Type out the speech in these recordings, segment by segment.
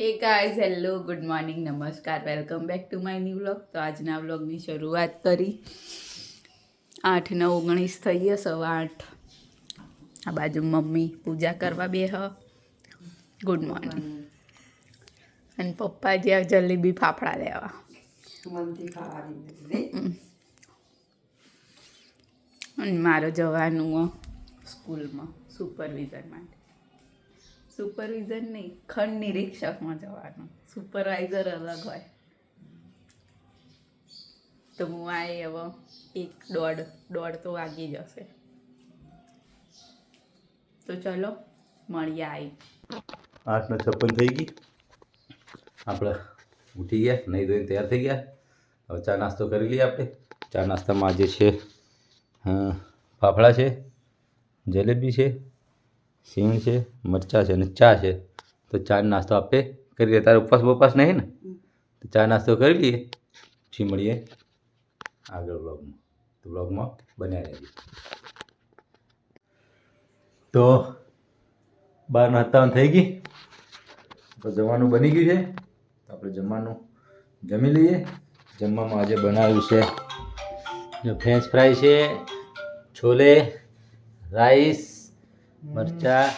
Hey guys hello good morning નમસ્કાર welcome back to my new vlog તો આજના વ્લોગની શરૂઆત કરી. આઠ ને ઓગણીસ થઈ ગયા સવા આઠ. આ બાજુ મમ્મી પૂજા કરવા બે હ. ગુડ મોર્નિંગ અને પપ્પા જ્યાં જલેબી ફાફડા લેવા. અને મારો જવાનું સ્કૂલમાં સુપરવિઝન માટે. સુપરવિઝન નહીં, ખંડ નિરીક્ષકમાં જવાનું. સુપરવાઇઝર અલગ હોય. તો હું આવી હવે એક દોઢ દોઢ તો વાગી જશે. તો ચલો, મળીએ આવી આઠને છપ્પન થઈ ગઈ. આપણે ઉઠી ગયા નહીં ધોઈને તૈયાર થઈ ગયા. હવે ચા નાસ્તો કરી લઈએ આપણે. ચા નાસ્તામાં આજે છે ફાફડા છે, જલેબી છે સીણ છે, મરચાં છે અને ચા છે. તો ચા નાસ્તો આપણે કરી લઈએ તારે ઉપવાસ બપાસ નહીં ને? તો ચા નાસ્તો કરી લઈએ. પછી મળીએ આગળ બ્લોગમાં તો બ્લોગમાં બન્યા રહેજો તો બાર નાસ્તા થઈ ગઈ. તો જમવાનું બની ગયું છે. તો આપણે જમવાનું જમી લઈએ. જમવામાં આજે બનાવ્યું છે. ફ્રેન્ચ ફ્રાય છે, છોલે, રાઈસ મરચાં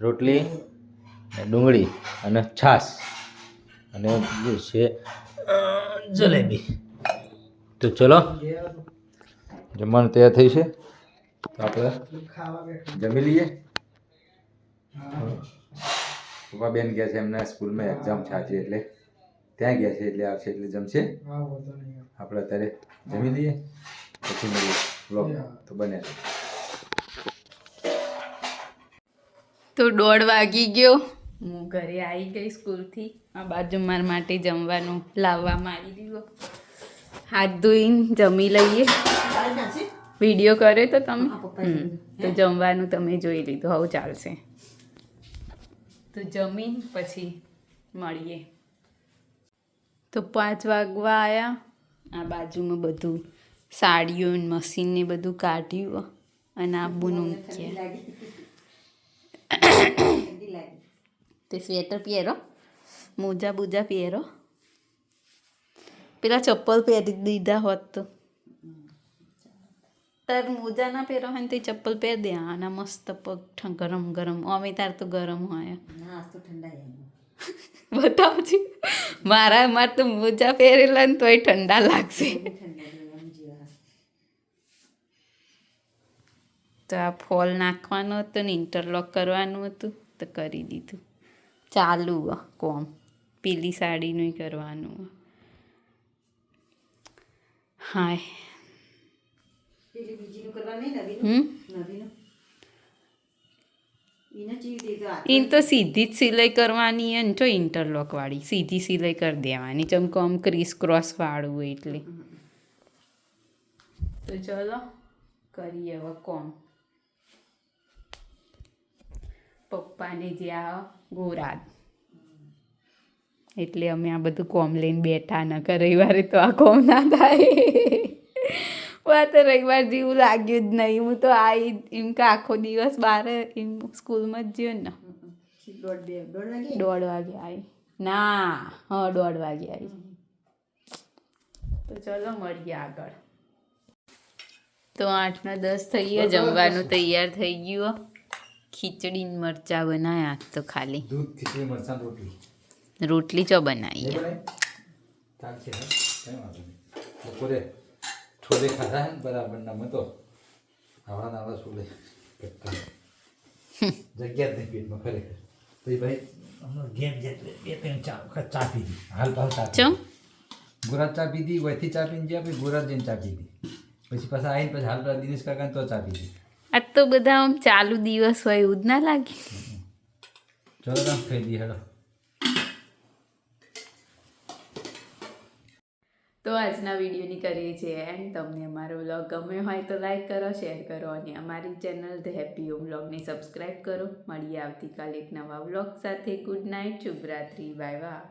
રોટલી અને ડુંગળી અને છાશ. અને જે છે જલેબી. તો ચલો જમવાનું તૈયાર થઈ છે. તો આપણે જમી લઈએ. પપ્પા બેન ગયા છે એમના સ્કૂલમાં એક્ઝામ છે આજે એટલે. ત્યાં ગયા છે એટલે આવશે એટલે જમશે. આપણે અત્યારે જમી લઈએ. પછી મળીએ. બ્લોગ તો બને. તો દોઢ વાગી ગયો. હું ઘરે આવી ગઈ સ્કૂલથી. આ બાજુ મારા માટે જમવાનું લાવવામાં આવી દીધું હાથ ધોઈને જમી લઈએ. વીડિયો કર્યો તો તમે. તો જમવાનું તમે જોઈ લીધું. હવે ચાલશે. તો જમીન પછી મળીએ. તો પાંચ વાગવા આવ્યા આ બાજુમાં બધું સાડીઓ મશીનને બધું કાઢ્યું. અને આબુનું મૂક્યા. તે સ્વેટર પહેરો મોજા બુજા પહેરો. પેલા ચપ્પલ પહેરી દીધા હોત તો. તાર મોજા ના પહેરો હોય તે ચપ્પલ પહેર દે. આના મસ્ત પગ ગરમ ગરમ. અમે તાર તો ગરમ હોય. બતાવો છું. મારા મારે તો મોજા પહેરેલા ને તોય ઠંડા લાગશે. તો આ ફોલ નાખવાનું હતું ને ઇન્ટરલોક કરવાનું હતું. કરી દીધું. ચાલુ કોમ. પીલી સાડીનું કરવાનું. હાય. એને તો સીધી જ સિલાઈ કરવાની હે ને જો ઇન્ટરલોક વાળી. સીધી સિલાઈ કરી દેવાની. ચમકો આમ ક્રીસ ક્રોસ વાળું એટલે. તો ચલો કરીએ હવે કોમ. પપ્પાને જ્યાં ગોરાદ. એટલે અમે આ બધું કોમ લઈને બેઠા ન કર રવિવારે તો આ કોમ ના થાય. વાત તો રવિવાર જેવું લાગ્યું જ નહીં. હું તો આવી એમ કે આખો દિવસ બહાર એમ સ્કૂલમાં જ જ્યો ને. દોઢ વાગે આવી. ના, હા, દોઢ વાગે આવી. તો ચલો મળીએ આગળ. તો આઠના દસ થઈએ જમવાનું તૈયાર થઈ ગયું. ખીચડી મરચા બનાવ્યા તો ખાલી. દૂધ ખીચડી મરચાં રોટલી. રોટલી ચો બનાવી બપોરે છોલે ખાધા હે બરાબર ના મતો આવા નાવા છોલે જગ્યા જ નહીં પેટમાં ખરેખર. પછી ભાઈ હમણાં ગેમ જે બે ત્રણ ચા ચા પીધી. હાલ ભાવ ચા ચમ? ગુરા ચા પીધી વયથી ચા પીને ગયા પછી ગુરાત જઈને ચા પીધી. પછી પાછા આવીને પછી હાલ પેલા દિનેશ કાકાને તો ચા પીધી. આજ તો બધા આમ ચાલુ દિવસ હોય એવું જ ના લાગે. ચલો ખાઈ દઈએ હેડો. તો આજના વિડીયોની કરીએ છીએ એન્ડ. તમને અમારો વ્લોગ ગમ્યો હોય તો લાઈક કરો શેર કરો અને અમારી ચેનલ ધ હેપી હોમ વ્લોગને સબસ્ક્રાઈબ કરો. મળીએ આવતીકાલે એક નવા વ્લોગ સાથે. ગુડ નાઇટ શુભરાત્રી બાય બાય.